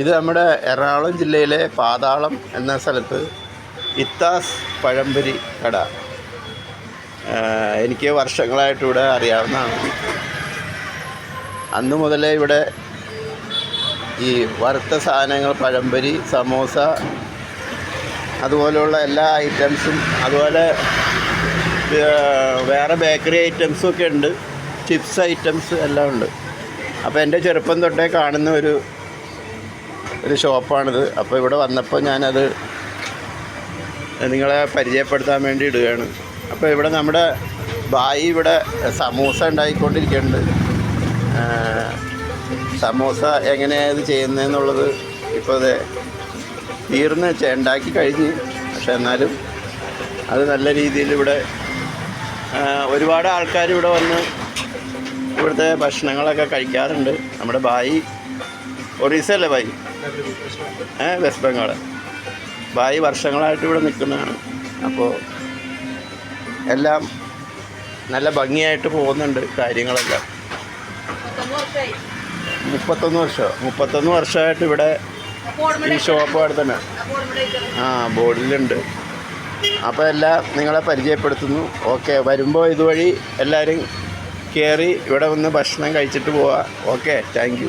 ഇത് നമ്മുടെ എറണാകുളം ജില്ലയിലെ പാതാളം എന്ന സ്ഥലത്ത് ഇത്താസ് പഴംപൊരി കട. എനിക്ക് വർഷങ്ങളായിട്ടിവിടെ അറിയാവുന്നതാണ്. അന്നു മുതലേ ഇവിടെ ഈ വറുത്ത സാധനങ്ങൾ പഴംപൊരി സമോസ അതുപോലെയുള്ള എല്ലാ ഐറ്റംസും അതുപോലെ വേറെ ബേക്കറി ഐറ്റംസും ഒക്കെ ഉണ്ട്. ചിപ്സ് ഐറ്റംസ് എല്ലാം ഉണ്ട്. അപ്പോൾ എന്റെ ചെറുപ്പം തൊട്ടേ കാണുന്ന ഒരു ഒരു ഷോപ്പാണിത് അപ്പോൾ ഇവിടെ വന്നപ്പോൾ ഞാനത് നിങ്ങളെ പരിചയപ്പെടുത്താൻ വേണ്ടി ഇടുകയാണ്. അപ്പോൾ ഇവിടെ നമ്മുടെ ബായി ഇവിടെ സമൂസ ഉണ്ടായിക്കൊണ്ടിരിക്കുന്നുണ്ട്. സമൂസ എങ്ങനെയാണ് ഇത് ചെയ്യുന്നതെന്നുള്ളത് ഇപ്പോൾ അത് തീർന്ന് ഉണ്ടാക്കി കഴിഞ്ഞ്. പക്ഷെ എന്നാലും അത് നല്ല രീതിയിൽ ഇവിടെ ഒരുപാട് ആൾക്കാർ ഇവിടെ വന്ന് ഇവിടുത്തെ ഭക്ഷണങ്ങളൊക്കെ കഴിക്കാറുണ്ട്. നമ്മുടെ ബായി ഒറീസ അല്ലേ ബായി? ഏ വെസ്റ്റ് ബംഗാൾ ബായി വർഷങ്ങളായിട്ട് ഇവിടെ നിൽക്കുന്നതാണ്. അപ്പോൾ എല്ലാം നല്ല ഭംഗിയായിട്ട് പോകുന്നുണ്ട് കാര്യങ്ങളെല്ലാം. മുപ്പത്തൊന്ന് വർഷം മുപ്പത്തൊന്ന് വർഷമായിട്ട് ഇവിടെ ഈ ഷോപ്പ് അവിടെ തന്നെ. ആ ബോർഡിലുണ്ട്. അപ്പോൾ എല്ലാം നിങ്ങളെ പരിചയപ്പെടുത്തുന്നു. ഓക്കെ വരുമ്പോൾ ഇതുവഴി എല്ലാവരും കയറി ഇവിടെ വന്ന് ഭക്ഷണം കഴിച്ചിട്ട് പോവാം. Okay thank